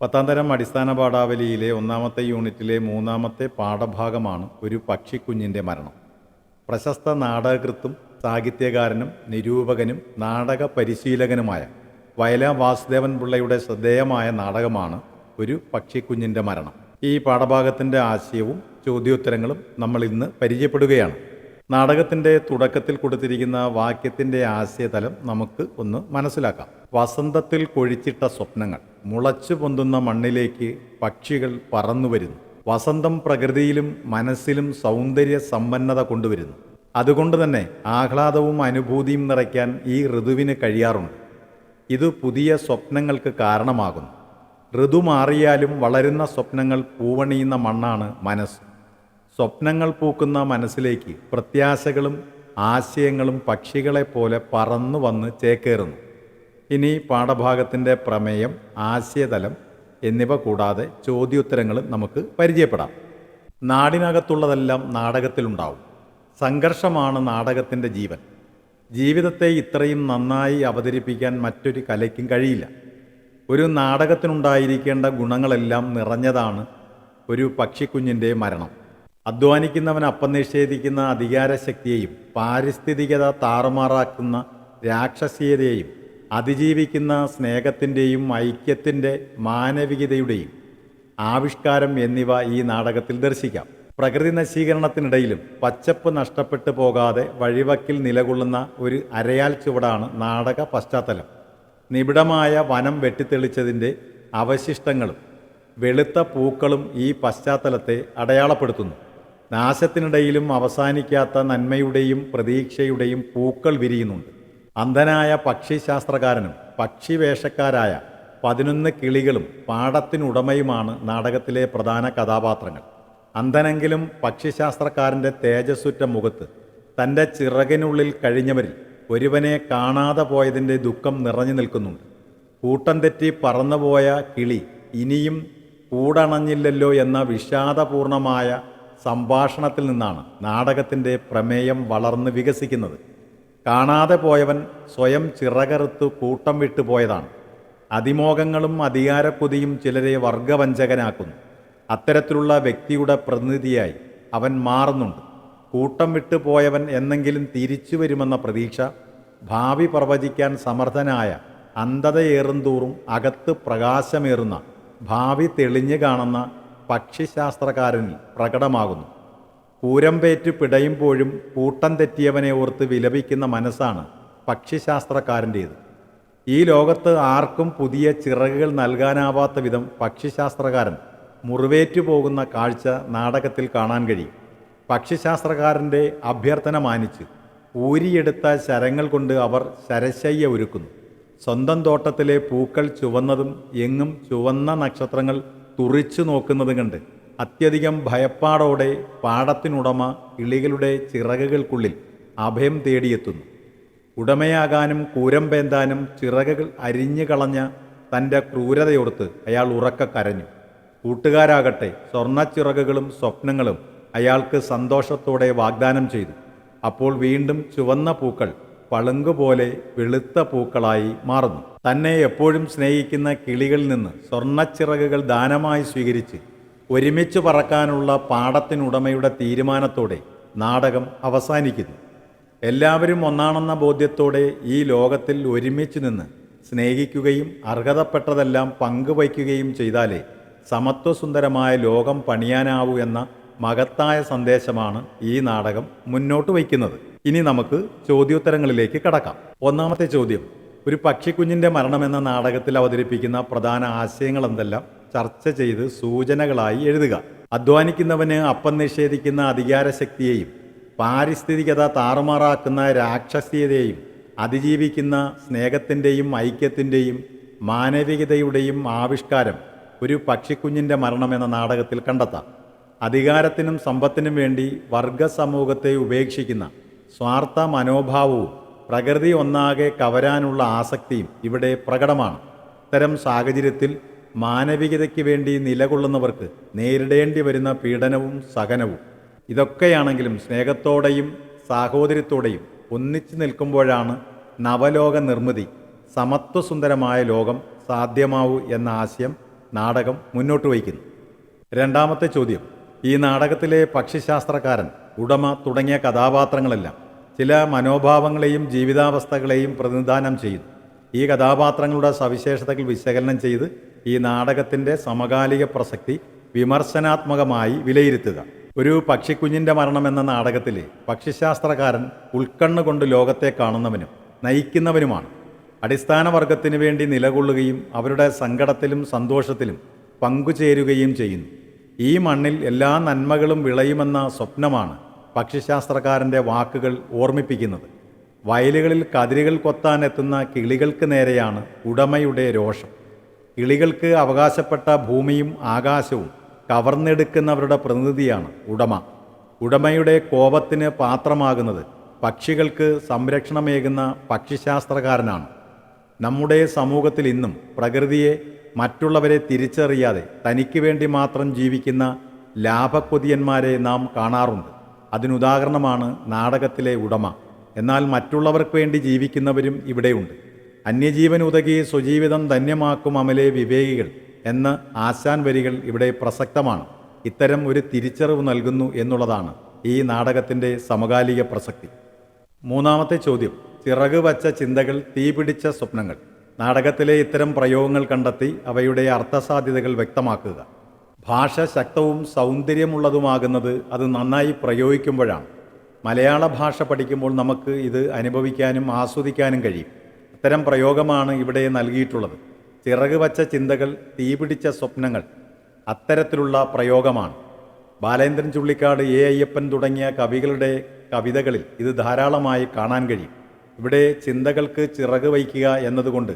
പത്താം തരം അടിസ്ഥാന പാഠാവലിയിലെ ഒന്നാമത്തെ യൂണിറ്റിലെ മൂന്നാമത്തെ പാഠഭാഗമാണ് ഒരു പക്ഷിക്കുഞ്ഞിന്റെ മരണം. പ്രശസ്ത നാടകകൃത്തും സാഹിത്യകാരനും നിരൂപകനും നാടക പരിശീലകനുമായ വയല വാസുദേവൻ പിള്ളയുടെ ശ്രദ്ധേയമായ നാടകമാണ് ഒരു പക്ഷിക്കുഞ്ഞിന്റെ മരണം. ഈ പാഠഭാഗത്തിന്റെ ആശയവും ചോദ്യോത്തരങ്ങളും നമ്മൾ ഇന്ന് പരിചയപ്പെടുകയാണ്. നാടകത്തിന്റെ തുടക്കത്തിൽ കൊടുത്തിരിക്കുന്ന വാക്യത്തിന്റെ ആശയതലം നമുക്ക് ഒന്ന് മനസ്സിലാക്കാം. വസന്തത്തിൽ കൊഴിച്ചിട്ട സ്വപ്നങ്ങൾ മുളച്ചു പൊന്തുന്ന മണ്ണിലേക്ക് പക്ഷികൾ പറന്നു വരുന്നു. വസന്തം പ്രകൃതിയിലും മനസ്സിലും സൗന്ദര്യ സമ്പന്നത കൊണ്ടുവരുന്നു. അതുകൊണ്ട് തന്നെ ആഹ്ലാദവും അനുഭൂതിയും നിറയ്ക്കാൻ ഈ ഋതുവിന് കഴിയാറുണ്ട്. ഇത് പുതിയ സ്വപ്നങ്ങൾക്ക് കാരണമാകുന്നു. ഋതു മാറിയാലും വളരുന്ന സ്വപ്നങ്ങൾ പൂവണിയുന്ന മണ്ണാണ് മനസ്സ്. സ്വപ്നങ്ങൾ പൂക്കുന്ന മനസ്സിലേക്ക് പ്രത്യാശകളും ആശയങ്ങളും പക്ഷികളെപ്പോലെ പറന്നു വന്ന് ചേക്കേറുന്നു. ഇനി പാഠഭാഗത്തിന്റെ പ്രമേയം ആശയതലം എന്നിവ കൂടാതെ ചോദ്യോത്തരങ്ങളും നമുക്ക് പരിചയപ്പെടാം. നാടിനകത്തുള്ളതെല്ലാം നാടകത്തിലുണ്ടാവും. സംഘർഷമാണ് നാടകത്തിന്റെ ജീവൻ. ജീവിതത്തെ ഇത്രയും നന്നായി അവതരിപ്പിക്കാൻ മറ്റൊരു കലയ്ക്കും കഴിയില്ല. ഒരു നാടകത്തിനുണ്ടായിരിക്കേണ്ട ഗുണങ്ങളെല്ലാം നിറഞ്ഞതാണ് ഒരു പക്ഷിക്കുഞ്ഞിന്റെ മരണം. അധ്വാനിക്കുന്നവൻ അപ്പം നിഷേധിക്കുന്ന അധികാരശക്തിയെയും പാരിസ്ഥിതികത താറുമാറാക്കുന്ന രാക്ഷസീയതയെയും അതിജീവിക്കുന്ന സ്നേഹത്തിന്റെയും ഐക്യത്തിന്റെ മാനവികതയുടെയും ആവിഷ്കാരം എന്നിവ ഈ നാടകത്തിൽ ദർശിക്കാം. പ്രകൃതി നശീകരണത്തിനിടയിലും പച്ചപ്പ് നഷ്ടപ്പെട്ടു പോകാതെ വഴിവക്കിൽ നിലകൊള്ളുന്ന ഒരു അരയാൽ ചുവടാണ് നാടക പശ്ചാത്തലം. നിബിഡമായ വനം വെട്ടിത്തെളിച്ചതിന്റെ അവശിഷ്ടങ്ങളും വെളുത്ത പൂക്കളും ഈ പശ്ചാത്തലത്തെ അടയാളപ്പെടുത്തുന്നു. നാശത്തിനിടയിലും അവസാനിക്കാത്ത നന്മയുടെയും പ്രതീക്ഷയുടെയും പൂക്കൾ വിരിയുന്നുണ്ട്. അന്ധനായ പക്ഷിശാസ്ത്രകാരനും പക്ഷിവേഷക്കാരായ പതിനൊന്ന് കിളികളും പാടത്തിനുടമയുമാണ് നാടകത്തിലെ പ്രധാന കഥാപാത്രങ്ങൾ. അന്ധനെങ്കിലും പക്ഷിശാസ്ത്രക്കാരന്റെ തേജസ്സുറ്റ മുഖത്ത് തന്റെ ചിറകിനുള്ളിൽ കഴിഞ്ഞവരിൽ ഒരുവനെ കാണാതെ പോയതിന്റെ ദുഃഖം നിറഞ്ഞു നിൽക്കുന്നുണ്ട്. കൂട്ടം തെറ്റി പറന്നുപോയ കിളി ഇനിയും കൂടണഞ്ഞില്ലല്ലോ എന്ന വിഷാദപൂർണമായ സംഭാഷണത്തിൽ നിന്നാണ് നാടകത്തിന്റെ പ്രമേയം വളർന്ന് വികസിക്കുന്നത്. കാണാതെ പോയവൻ സ്വയം ചിറകറുത്ത് കൂട്ടം വിട്ടുപോയതാണ് അതിമോഹങ്ങളും അധികാരക്കൊതിയും ചിലരെ വർഗവഞ്ചകനാക്കുന്നു. അത്തരത്തിലുള്ള വ്യക്തിയുടെ പ്രതിനിധിയായി അവൻ മാറുന്നുണ്ട്. കൂട്ടം വിട്ടു പോയവൻ എന്നെങ്കിലും തിരിച്ചു വരുമെന്ന പ്രതീക്ഷ ഭാവി പ്രവചിക്കാൻ സമർത്ഥനായ അന്ധതയേറും അന്ധതയേറുന്തോറും അകത്ത് പ്രകാശമേറുന്ന ഭാവി തെളിഞ്ഞു കാണുന്ന പക്ഷിശാസ്ത്രകാരനിൽ പ്രകടമാകുന്നു. പൂരമ്പേറ്റ് പിടയുമ്പോഴും കൂട്ടം തെറ്റിയവനെ ഓർത്ത് വിലപിക്കുന്ന മനസ്സാണ് പക്ഷിശാസ്ത്രക്കാരന്റേത് ഈ ലോകത്ത് ആർക്കും പുതിയ ചിറകുകൾ നൽകാനാവാത്ത വിധം പക്ഷിശാസ്ത്രകാരൻ മുറിവേറ്റു പോകുന്ന കാഴ്ച നാടകത്തിൽ കാണാൻ കഴിയും. പക്ഷിശാസ്ത്രകാരന്റെ അഭ്യർത്ഥന മാനിച്ച് ഊരിയെടുത്ത ശരങ്ങൾ കൊണ്ട് അവർ ശരശയ്യ ഒരുക്കുന്നു. സ്വന്തം തോട്ടത്തിലെ പൂക്കൾ ചുവന്നതും എങ്ങും ചുവന്ന നക്ഷത്രങ്ങൾ തുറിച്ചു നോക്കുന്നത് കണ്ട് അത്യധികം ഭയപ്പാടോടെ പാടത്തിനുടമ കിളികളുടെ ചിറകുകൾക്കുള്ളിൽ അഭയം തേടിയെത്തുന്നു. ഉടമയാകാനും കൂരമ്പേന്താനും ചിറകുകൾ അരിഞ്ഞു കളഞ്ഞ തന്റെ ക്രൂരതയോർത്ത് അയാൾ ഉറക്ക കരഞ്ഞു. കൂട്ടുകാരാകട്ടെ സ്വർണച്ചിറകുകളും സ്വപ്നങ്ങളും അയാൾക്ക് സന്തോഷത്തോടെ വാഗ്ദാനം ചെയ്തു. അപ്പോൾ വീണ്ടും ചുവന്ന പൂക്കൾ പളുങ്കുപോലെ വെളുത്ത പൂക്കളായി മാറുന്നു. തന്നെ എപ്പോഴും സ്നേഹിക്കുന്ന കിളികളിൽ നിന്ന് സ്വർണച്ചിറകുകൾ ദാനമായി സ്വീകരിച്ച് ഒരുമിച്ച് പറക്കാനുള്ള പാടത്തിനുടമയുടെ തീരുമാനത്തോടെ നാടകം അവസാനിക്കുന്നു. എല്ലാവരും ഒന്നാണെന്ന ബോധ്യത്തോടെ ഈ ലോകത്തിൽ ഒരുമിച്ച് നിന്ന് സ്നേഹിക്കുകയും അർഹതപ്പെട്ടതെല്ലാം പങ്കുവയ്ക്കുകയും ചെയ്താലേ സമത്വസുന്ദരമായ ലോകം പണിയാനാവൂ എന്ന മഹത്തായ സന്ദേശമാണ് ഈ നാടകം മുന്നോട്ട് വയ്ക്കുന്നത്. ഇനി നമുക്ക് ചോദ്യോത്തരങ്ങളിലേക്ക് കടക്കാം. ഒന്നാമത്തെ ചോദ്യം. ഒരു പക്ഷിക്കുഞ്ഞിന്റെ മരണം എന്ന നാടകത്തിൽ അവതരിപ്പിക്കുന്ന പ്രധാന ആശയങ്ങൾ എന്തെല്ലാം ചർച്ച ചെയ്ത് സൂചനകളായി എഴുതുക. അധ്വാനിക്കുന്നവന് അപ്പം നിഷേധിക്കുന്ന അധികാരശക്തിയെയും പാരിസ്ഥിതികത താറുമാറാക്കുന്ന രാക്ഷസീയതയെയും അതിജീവിക്കുന്ന സ്നേഹത്തിന്റെയും ഐക്യത്തിന്റെയും മാനവികതയുടെയും ആവിഷ്കാരം ഒരു പക്ഷിക്കുഞ്ഞിന്റെ മരണം എന്ന നാടകത്തിൽ കണ്ടെത്താം. അധികാരത്തിനും സമ്പത്തിനും വേണ്ടി വർഗസമൂഹത്തെ ഉപേക്ഷിക്കുന്ന സ്വാർത്ഥ മനോഭാവവും പ്രകൃതി ഒന്നാകെ കവരാനുള്ള ആസക്തിയും ഇവിടെ പ്രകടമാണ്. ഇത്തരം സാഹചര്യത്തിൽ മാനവികതയ്ക്ക് വേണ്ടി നിലകൊള്ളുന്നവർക്ക് നേരിടേണ്ടി വരുന്ന പീഡനവും സഹനവും. ഇതൊക്കെയാണെങ്കിലും സ്നേഹത്തോടെയും സാഹോദര്യത്തോടെയും ഒന്നിച്ചു നിൽക്കുമ്പോഴാണ് നവലോക നിർമ്മിതി സമത്വസുന്ദരമായ ലോകം സാധ്യമാവൂ എന്ന ആശയം നാടകം മുന്നോട്ട് വയ്ക്കുന്നു. രണ്ടാമത്തെ ചോദ്യം. ഈ നാടകത്തിലെ പക്ഷിശാസ്ത്രക്കാരൻ ഉടമ തുടങ്ങിയ കഥാപാത്രങ്ങളെല്ലാം ചില മനോഭാവങ്ങളെയും ജീവിതാവസ്ഥകളെയും പ്രതിനിധാനം ചെയ്യുന്നു ഈ കഥാപാത്രങ്ങളുടെ സവിശേഷതകൾ വിശകലനം ചെയ്ത് ഈ നാടകത്തിന്റെ സമകാലിക പ്രസക്തി വിമർശനാത്മകമായി വിലയിരുത്തുക. ഒരു പക്ഷിക്കുഞ്ഞിന്റെ മരണം എന്ന നാടകത്തിലെ പക്ഷിശാസ്ത്രകാരൻ ഉൾക്കണ്ണുകൊണ്ട് ലോകത്തെ കാണുന്നവനും നയിക്കുന്നവനുമാണ്. അടിസ്ഥാന വർഗത്തിന് വേണ്ടി നിലകൊള്ളുകയും അവരുടെ സങ്കടത്തിലും സന്തോഷത്തിലും പങ്കുചേരുകയും ചെയ്യുന്നു. ഈ മണ്ണിൽ എല്ലാ നന്മകളും വിളയുമെന്ന സ്വപ്നമാണ് പക്ഷിശാസ്ത്രക്കാരന്റെ വാക്കുകൾ ഓർമ്മിപ്പിക്കുന്നത്. വയലുകളിൽ കതിരുകൾ കൊത്താൻ എത്തുന്ന കിളികൾക്ക് നേരെയാണ് ഉടമയുടെ രോഷം. കിളികൾക്ക് അവകാശപ്പെട്ട ഭൂമിയും ആകാശവും കവർന്നെടുക്കുന്നവരുടെ പ്രതിനിധിയാണ് ഉടമ. ഉടമയുടെ കോപത്തിന് പാത്രമാകുന്നത് പക്ഷികൾക്ക് സംരക്ഷണമേകുന്ന പക്ഷിശാസ്ത്രകാരനാണ്. നമ്മുടെ സമൂഹത്തിൽ ഇന്നും പ്രകൃതിയെ മറ്റുള്ളവരെ തിരിച്ചറിയാതെ തനിക്ക് വേണ്ടി മാത്രം ജീവിക്കുന്ന ലാഭക്കൊതിയന്മാരെ നാം കാണാറുണ്ട്. അതിനുദാഹരണമാണ് നാടകത്തിലെ ഉടമ. എന്നാൽ മറ്റുള്ളവർക്ക് വേണ്ടി ജീവിക്കുന്നവരും ഇവിടെയുണ്ട്. അന്യജീവൻ ഉതകി സ്വജീവിതം ധന്യമാക്കും അമലെ വിവേകികൾ എന്ന ആശാൻ വരികൾ ഇവിടെ പ്രസക്തമാണ്. ഇത്തരം ഒരു തിരിച്ചറിവ് നൽകുന്നു എന്നുള്ളതാണ് ഈ നാടകത്തിന്റെ സമകാലിക പ്രസക്തി. മൂന്നാമത്തെ ചോദ്യം. ചിറക് വച്ച ചിന്തകൾ തീപിടിച്ച സ്വപ്നങ്ങൾ. നാടകത്തിലെ ഇത്തരം പ്രയോഗങ്ങൾ കണ്ടെത്തി അവയുടെ അർത്ഥസാധ്യതകൾ വ്യക്തമാക്കുക. ഭാഷ ശക്തവും സൗന്ദര്യമുള്ളതുമാകുന്നത് അത് നന്നായി പ്രയോഗിക്കുമ്പോഴാണ്. മലയാള ഭാഷ പഠിക്കുമ്പോൾ നമുക്ക് ഇത് അനുഭവിക്കാനും ആസ്വദിക്കാനും കഴിയും. അത്തരം പ്രയോഗമാണ് ഇവിടെ നൽകിയിട്ടുള്ളത്. ചിറക് വച്ച ചിന്തകൾ തീപിടിച്ച സ്വപ്നങ്ങൾ അത്തരത്തിലുള്ള പ്രയോഗമാണ്. ബാലേന്ദ്രൻ ചുള്ളിക്കാട് എ. അയ്യപ്പൻ തുടങ്ങിയ കവികളുടെ കവിതകളിൽ ഇത് ധാരാളമായി കാണാൻ കഴിയും. ഇവിടെ ചിന്തകൾക്ക് ചിറക് വയ്ക്കുക എന്നതുകൊണ്ട്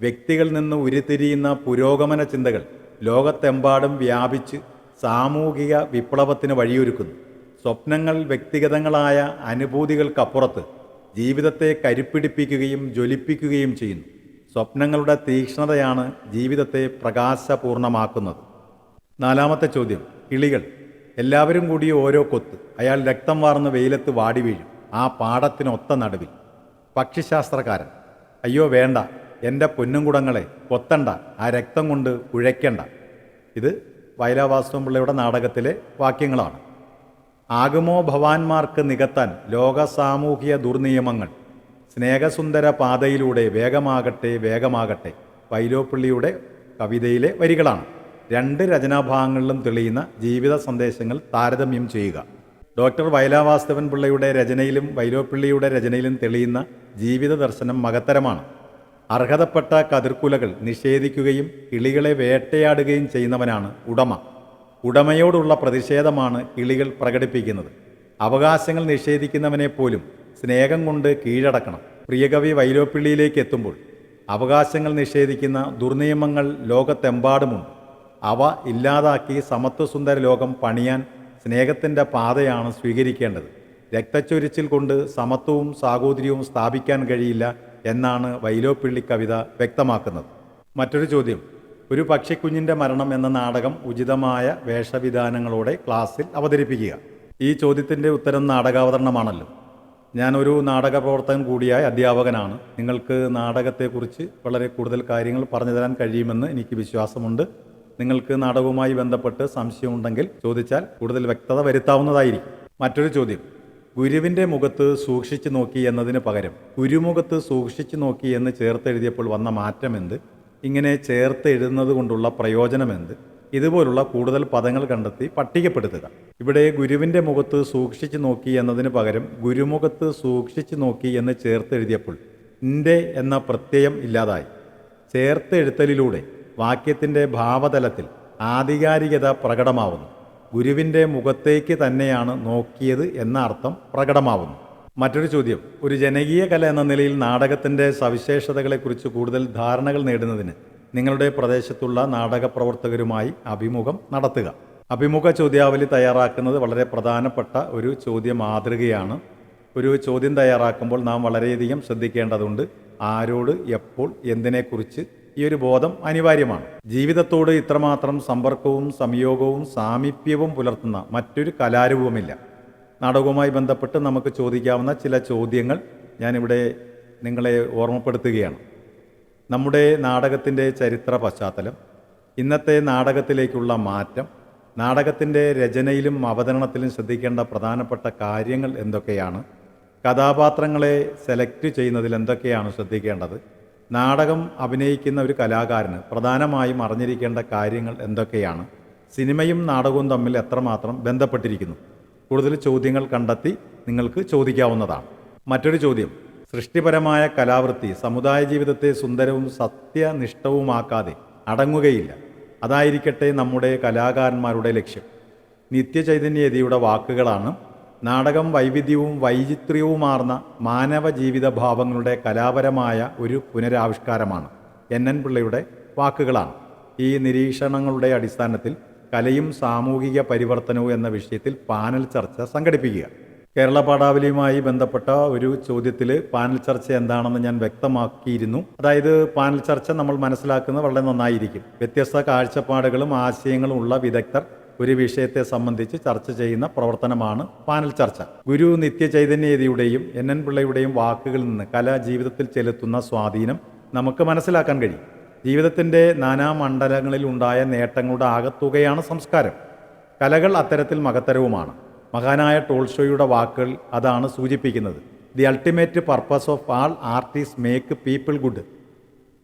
വ്യക്തികളിൽ നിന്ന് ഉരുത്തിരിയുന്ന പുരോഗമന ചിന്തകൾ ലോകത്തെമ്പാടും വ്യാപിച്ച് സാമൂഹിക വിപ്ലവത്തിന് വഴിയൊരുക്കുന്നു. സ്വപ്നങ്ങൾ വ്യക്തിഗതങ്ങളായ അനുഭൂതികൾക്കപ്പുറത്ത് ജീവിതത്തെ കരുപ്പിടിപ്പിക്കുകയും ജ്വലിപ്പിക്കുകയും ചെയ്യുന്നു. സ്വപ്നങ്ങളുടെ തീക്ഷ്ണതയാണ് ജീവിതത്തെ പ്രകാശപൂർണമാക്കുന്നത്. നാലാമത്തെ ചോദ്യം കിളികൾ. എല്ലാവരും കൂടി ഓരോ കൊത്ത് അയാൾ രക്തം വാർന്ന് വെയിലത്ത് വാടി വീഴും. ആ പാടത്തിനൊത്ത നടുവിൽ. പക്ഷിശാസ്ത്രകാരൻ. അയ്യോ വേണ്ട. എന്റെ പൊന്നുംകുടങ്ങളെ കൊത്തണ്ട ആ രക്തം കൊണ്ട് ഉഴയ്ക്കണ്ട. ഇത് വയലാവാസ്തവം പിള്ളയുടെ നാടകത്തിലെ വാക്യങ്ങളാണ്. ആകുമോ ഭവാന്മാർക്ക് നികത്താൻ ലോക സാമൂഹിക ദുർനിയമങ്ങൾ. സ്നേഹസുന്ദര പാതയിലൂടെ വേഗമാകട്ടെ വേഗമാകട്ടെ വൈലോപ്പിള്ളിയുടെ കവിതയിലെ വരികളാണ്. രണ്ട് രചനാഭാഗങ്ങളിലും തെളിയുന്ന ജീവിത സന്ദേശങ്ങൾ താരതമ്യം ചെയ്യുക. ഡോക്ടർ വയലാവാസ്തവൻ പിള്ളയുടെ രചനയിലും വൈലോപ്പിള്ളിയുടെ രചനയിലും തെളിയുന്ന ജീവിത ദർശനം മകത്തരമാണ് അർഹതപ്പെട്ട കതിർക്കുലകൾ നിഷേധിക്കുകയും കിളികളെ വേട്ടയാടുകയും ചെയ്യുന്നവനാണ് ഉടമ. ഉടമയോടുള്ള പ്രതിഷേധമാണ് കിളികൾ പ്രകടിപ്പിക്കുന്നത്. അവകാശങ്ങൾ നിഷേധിക്കുന്നവനെ പോലും സ്നേഹം കൊണ്ട് കീഴടക്കണം. പ്രിയകവി വൈലോപ്പിള്ളിയിലേക്ക് എത്തുമ്പോൾ അവകാശങ്ങൾ നിഷേധിക്കുന്ന ദുർനിയമങ്ങൾ ലോകത്തെമ്പാടുമുണ്ട്. അവ ഇല്ലാതാക്കി സമത്വസുന്ദര ലോകം പണിയാൻ സ്നേഹത്തിന്റെ പാതയാണ് സ്വീകരിക്കേണ്ടത്. രക്തച്ചൊരിച്ചിൽ കൊണ്ട് സമത്വവും സാഹോദര്യവും സ്ഥാപിക്കാൻ കഴിയില്ല എന്നാണ് വൈലോപ്പിള്ളി കവിത വ്യക്തമാക്കുന്നത്. മറ്റൊരു ചോദ്യം. ഒരു പക്ഷിക്കുഞ്ഞിന്റെ മരണം എന്ന നാടകം ഉചിതമായ വേഷവിധാനങ്ങളോടെ ക്ലാസ്സിൽ അവതരിപ്പിക്കുക. ഈ ചോദ്യത്തിന്റെ ഉത്തരം നാടകാവതരണമാണല്ലോ. ഞാനൊരു നാടക പ്രവർത്തകൻ കൂടിയായ അധ്യാപകനാണ്. നിങ്ങൾക്ക് നാടകത്തെക്കുറിച്ച് വളരെ കൂടുതൽ കാര്യങ്ങൾ പറഞ്ഞു തരാൻ കഴിയുമെന്ന് എനിക്ക് വിശ്വാസമുണ്ട്. നിങ്ങൾക്ക് നാടകവുമായി ബന്ധപ്പെട്ട് സംശയമുണ്ടെങ്കിൽ ചോദിച്ചാൽ കൂടുതൽ വ്യക്തത വരുത്താവുന്നതായിരിക്കും. മറ്റൊരു ചോദ്യം. ഗുരുവിന്റെ മുഖത്ത് സൂക്ഷിച്ചു നോക്കി എന്നതിന് പകരം ഗുരുമുഖത്ത് സൂക്ഷിച്ചു നോക്കി എന്ന് ചേർത്തെഴുതിയപ്പോൾ വന്ന മാറ്റമെന്ത്? ഇങ്ങനെ ചേർത്ത് എഴുതുന്നത് കൊണ്ടുള്ള പ്രയോജനമെന്ത്? ഇതുപോലുള്ള കൂടുതൽ പദങ്ങൾ കണ്ടെത്തി പട്ടികപ്പെടുത്തുക. ഇവിടെ ഗുരുവിന്റെ മുഖത്ത് സൂക്ഷിച്ചു നോക്കി എന്നതിന് പകരം ഗുരുമുഖത്ത് സൂക്ഷിച്ചു നോക്കി എന്ന് ചേർത്തെഴുതിയപ്പോൾ ഇന്റെ എന്ന പ്രത്യയം ഇല്ലാതായി. ചേർത്തെഴുത്തലിലൂടെ വാക്യത്തിന്റെ ഭാവതലത്തിൽ ആധികാരികത പ്രകടമാവുന്നു. ഗുരുവിന്റെ മുഖത്തേക്ക് തന്നെയാണ് നോക്കിയത് എന്ന അർത്ഥം പ്രകടമാവുന്നു. മറ്റൊരു ചോദ്യം. ഒരു ജനകീയ കല എന്ന നിലയിൽ നാടകത്തിന്റെ സവിശേഷതകളെക്കുറിച്ച് കൂടുതൽ ധാരണകൾ നേടുന്നതിന് നിങ്ങളുടെ പ്രദേശത്തുള്ള നാടക പ്രവർത്തകരുമായി അഭിമുഖം നടത്തുക. അഭിമുഖ ചോദ്യാവലി തയ്യാറാക്കുന്നത് വളരെ പ്രധാനപ്പെട്ട ഒരു ചോദ്യ മാതൃകയാണ് ഒരു ചോദ്യം തയ്യാറാക്കുമ്പോൾ നാം വളരെയധികം ശ്രദ്ധിക്കേണ്ടതുണ്ട് ആരോട് എപ്പോൾ എന്തിനെക്കുറിച്ച് ഈ ഒരു ബോധം അനിവാര്യമാണ്. ജീവിതത്തോട് ഇത്രമാത്രം സമ്പർക്കവും സംയോഗവും സാമീപ്യവും പുലർത്തുന്ന മറ്റൊരു കലാരൂപമില്ല നാടകവുമായി ബന്ധപ്പെട്ട് നമുക്ക് ചോദിക്കാവുന്ന ചില ചോദ്യങ്ങൾ ഞാനിവിടെ നിങ്ങളെ ഓർമ്മപ്പെടുത്തുകയാണ്. നമ്മുടെ നാടകത്തിന്റെ ചരിത്ര പശ്ചാത്തലം ഇന്നത്തെ നാടകത്തിലേക്കുള്ള മാറ്റം നാടകത്തിന്റെ രചനയിലും അവതരണത്തിലും ശ്രദ്ധിക്കേണ്ട പ്രധാനപ്പെട്ട കാര്യങ്ങൾ എന്തൊക്കെയാണ് കഥാപാത്രങ്ങളെ സെലക്ട് ചെയ്യുന്നതിൽ എന്തൊക്കെയാണ് ശ്രദ്ധിക്കേണ്ടത് നാടകം അഭിനയിക്കുന്ന ഒരു കലാകാരന് പ്രധാനമായും അറിഞ്ഞിരിക്കേണ്ട കാര്യങ്ങൾ എന്തൊക്കെയാണ്? സിനിമയും നാടകവും തമ്മിൽ എത്രമാത്രം ബന്ധപ്പെട്ടിരിക്കുന്നു? കൂടുതൽ ചോദ്യങ്ങൾ കണ്ടെത്തി നിങ്ങൾക്ക് ചോദിക്കാവുന്നതാണ്. മറ്റൊരു ചോദ്യം. സൃഷ്ടിപരമായ കലാവൃത്തി സമുദായ ജീവിതത്തെ സുന്ദരവും സത്യനിഷ്ഠവുമാക്കാതെ അടങ്ങുകയില്ല. അതായിരിക്കട്ടെ നമ്മുടെ കലാകാരന്മാരുടെ ലക്ഷ്യം. നിത്യചൈതന്യതിയുടെ വാക്കുകളാണ് നാടകം വൈവിധ്യവും വൈചിത്ര്യവുമാർന്ന മാനവ ജീവിത ഭാവങ്ങളുടെ കലാപരമായ ഒരു പുനരാവിഷ്കാരമാണ്. എൻ. എൻ. പിള്ളയുടെ വാക്കുകളാണ്. ഈ നിരീക്ഷണങ്ങളുടെ അടിസ്ഥാനത്തിൽ കലയും സാമൂഹിക പരിവർത്തനവും എന്ന വിഷയത്തിൽ പാനൽ ചർച്ച സംഘടിപ്പിക്കുക. കേരള പാഠാവലിയുമായി ബന്ധപ്പെട്ട ഒരു ചോദ്യത്തിൽ പാനൽ ചർച്ച എന്താണെന്ന് ഞാൻ വ്യക്തമാക്കിയിരുന്നു. അതായത് പാനൽ ചർച്ച നമ്മൾ മനസ്സിലാക്കുന്നത് വളരെ നന്നായിരിക്കും. വ്യത്യസ്ത കാഴ്ചപ്പാടുകളും ആശയങ്ങളും ഉള്ള വിദഗ്ധർ ഒരു വിഷയത്തെ സംബന്ധിച്ച് ചർച്ച ചെയ്യുന്ന പ്രവർത്തനമാണ് പാനൽ ചർച്ച. ഗുരു നിത്യചൈതന്യതയുടെയും എൻ എൻ പിള്ളയുടെയും വാക്കുകളിൽ നിന്ന് കല ജീവിതത്തിൽ ചെലുത്തുന്ന സ്വാധീനം നമുക്ക് മനസ്സിലാക്കാൻ കഴിയും. ജീവിതത്തിന്റെ നാനാമണ്ഡലങ്ങളിൽ ഉണ്ടായ നേട്ടങ്ങളുടെ ആകത്തുകയാണ് സംസ്കാരം. കലകൾ അത്തരത്തിൽ മകത്തരവുമാണ് മഹാനായ ടോൾഷോയുടെ വാക്കുകൾ അതാണ് സൂചിപ്പിക്കുന്നത്. The ultimate purpose of all artist make people good.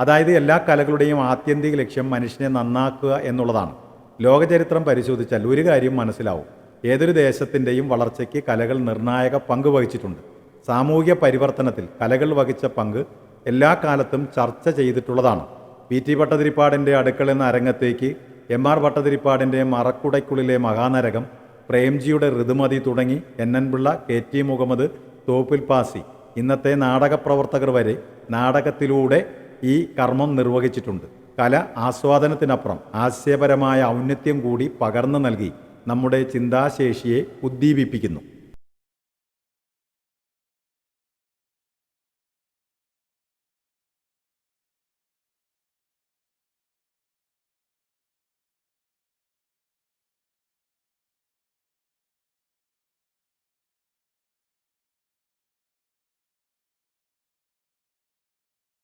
അതായത് എല്ലാ കലകളുടെയും ആത്യന്തിക ലക്ഷ്യം മനുഷ്യനെ നന്നാക്കുക എന്നുള്ളതാണ്. ലോകചരിത്രം പരിശോധിച്ചാൽ ഒരു കാര്യം മനസ്സിലാവും. ഏതൊരു ദേശത്തിന്റെയും വളർച്ചയ്ക്ക് കലകൾ നിർണായക പങ്ക് വഹിച്ചിട്ടുണ്ട്. സാമൂഹിക പരിവർത്തനത്തിൽ കലകൾ വഹിച്ച പങ്ക് എല്ലാ കാലത്തും ചർച്ച ചെയ്തിട്ടുള്ളതാണ്. പി ടി ഭട്ടതിരിപ്പാടിന്റെ അടുക്കൾ എന്ന അരങ്ങത്തേക്ക് എം ആർ ഭട്ടതിരിപ്പാടിന്റെ മറക്കുടയ്ക്കുള്ളിലെ മഹാനരകം പ്രേംജിയുടെ ഋതുമതി തുടങ്ങി N N Pillai K T Muhammad Thoppil Bhasi. ഇന്നത്തെ നാടക പ്രവർത്തകർ വരെ നാടകത്തിലൂടെ ഈ കർമ്മം നിർവഹിച്ചിട്ടുണ്ട്. കല ആസ്വാദനത്തിനപ്പുറം ആശയപരമായ ഔന്നത്യം കൂടി പകർന്നു നൽകി നമ്മുടെ ചിന്താശേഷിയെ ഉദ്ദീപിപ്പിക്കുന്നു.